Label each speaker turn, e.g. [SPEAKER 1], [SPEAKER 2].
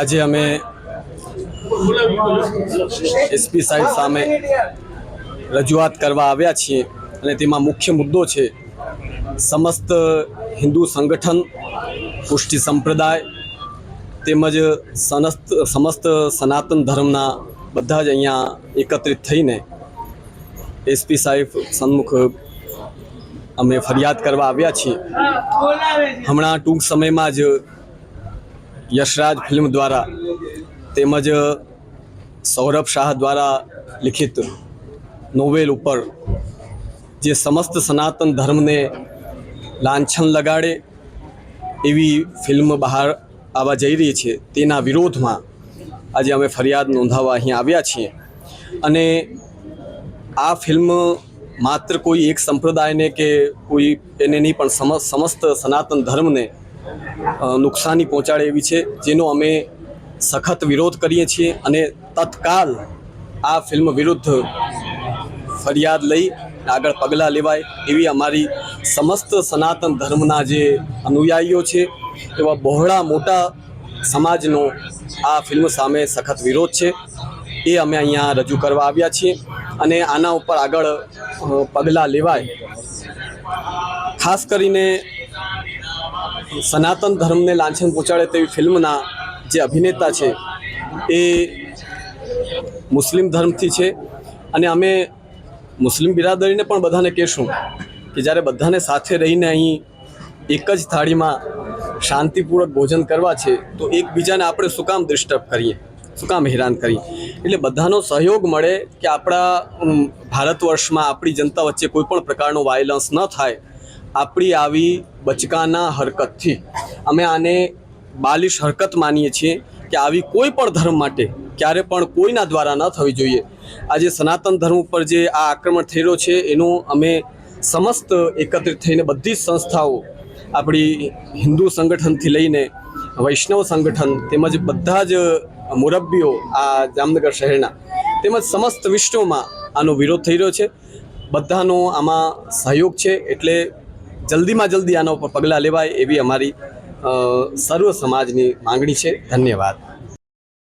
[SPEAKER 1] આજે અમે એસપી સાહેબ સામે રજૂઆત કરવા આવ્યા છીએ અને તેમાં મુખ્ય મુદ્દો છે સમસ્ત હિન્દુ સંગઠન, પુષ્ટિ સંપ્રદાય તેમજ સનસ્ત સમસ્ત સનાતન ધર્મના બધા જ અહીંયા એકત્રિત થઈને એસપી સાહેબ સન્મુખ અમે ફરિયાદ કરવા આવ્યા છીએ. હમણાં ટૂંક સમયમાં જ યશરાજ ફિલ્મ દ્વારા તેમજ સૌરભ શાહ દ્વારા લિખિત નોવેલ ઉપર જે સમસ્ત સનાતન ધર્મને લાંછન લગાડે એવી ફિલ્મ બહાર આવવા જઈ રહી છે, તેના વિરોધમાં આજે અમે ફરિયાદ નોંધાવવા અહીં આવ્યા છીએ. અને આ ફિલ્મ માત્ર કોઈ એક સંપ્રદાયને કે કોઈ એને નહીં, પણ સમ, સમસ્ત સનાતન ધર્મને નુકસાની પહોંચાડે એવી છે, જેનો અમે સખત વિરોધ કરીએ છીએ અને તત્કાલ આ ફિલ્મ વિરુદ્ધ ફરિયાદ લઈ આગળ પગલાં લેવાય એવી અમારી સમસ્ત સનાતન ધર્મના જે અનુયાયીઓ છે, એવા બહોળા મોટા સમાજનો આ ફિલ્મ સામે સખત વિરોધ છે. એ અમે અહીંયા રજૂ કરવા આવ્યા છીએ અને આના ઉપર આગળ પગલાં લેવાય. ખાસ કરીને સનાતન ધર્મને લાંછન પહોંચાડે તેવી ફિલ્મના જે અભિનેતા છે, એ મુસ્લિમ ધર્મથી છે. અને અમે મુસ્લિમ બિરાદરીને પણ બધાને કહેશું કે જ્યારે બધાને સાથે રહીને અહીં એક જ થાળીમાં શાંતિપૂર્વક ભોજન કરવા છે, તો એકબીજાને આપણે શું કામ ડિસ્ટર્બ કરીએ? શું કામ હેરાન કરીએ? એટલે બધાનો સહયોગ મળે કે આપણા ભારત વર્ષમાં આપણી જનતા વચ્ચે કોઈ પણ પ્રકારનો વાયલન્સ ન થાય આપણી આવી બચકાના હરકતથી. અમે આને બાલિશ હરકત માનીએ છીએ કે આવી કોઈ પણ ધર્મ માટે, ક્યારે પણ કોઈના દ્વારા ન થવી જોઈએ. આજે સનાતન ધર્મ ઉપર જે આ આક્રમણ થઈ રહ્યો છે, એનું અમે સમસ્ત એકત્રિત થઈને બધી જ સંસ્થાઓ, આપણી હિન્દુ સંગઠનથી લઈને વૈષ્ણવ સંગઠન તેમજ બધા જ મુરબ્બીઓ આ જામનગર શહેરના, તેમજ સમસ્ત વિશ્વમાં આનો વિરોધ થઈ રહ્યો છે. બધાનો આમાં સહયોગ છે, એટલે જલ્દીમાં જલ્દી આના ઉપર પગલાં લેવાય એવી અમારી સર્વ સમાજની માંગણી છે. ધન્યવાદ.